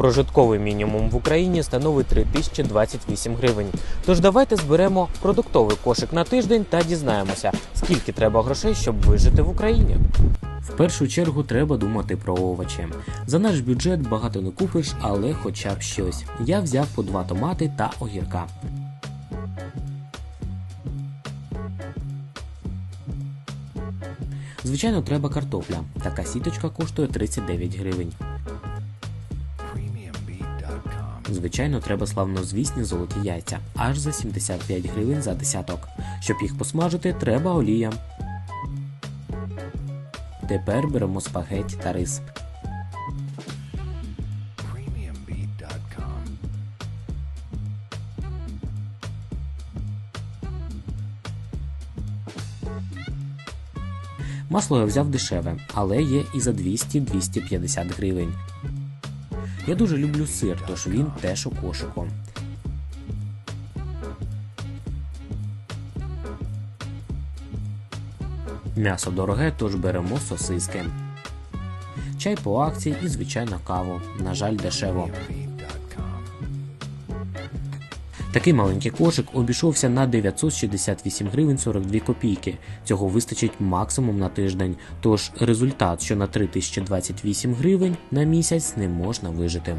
Прожитковий мінімум в Україні становить 3028 гривень. Тож давайте зберемо продуктовий кошик на тиждень та дізнаємося, скільки треба грошей, щоб вижити в Україні. В першу чергу треба думати про овочі. За наш бюджет багато не купиш, але хоча б щось. Я взяв по два томати та огірка. Звичайно, треба картопля. Така сіточка коштує 39 гривень. Звичайно, треба славнозвісні золоті яйця, аж за 75 гривень за десяток. Щоб їх посмажити, треба олія. Тепер беремо спагетті та рис. Масло я взяв дешеве, але є і за 200-250 гривень. Я дуже люблю сир, тож він теж у кошику. М'ясо дороге, тож беремо сосиски. Чай по акції і, звичайно, каву. На жаль, дешево. Такий маленький кошик обійшовся на 968 гривень 42 копійки. Цього вистачить максимум на тиждень. Тож результат, що на 3028 гривень на місяць не можна вижити.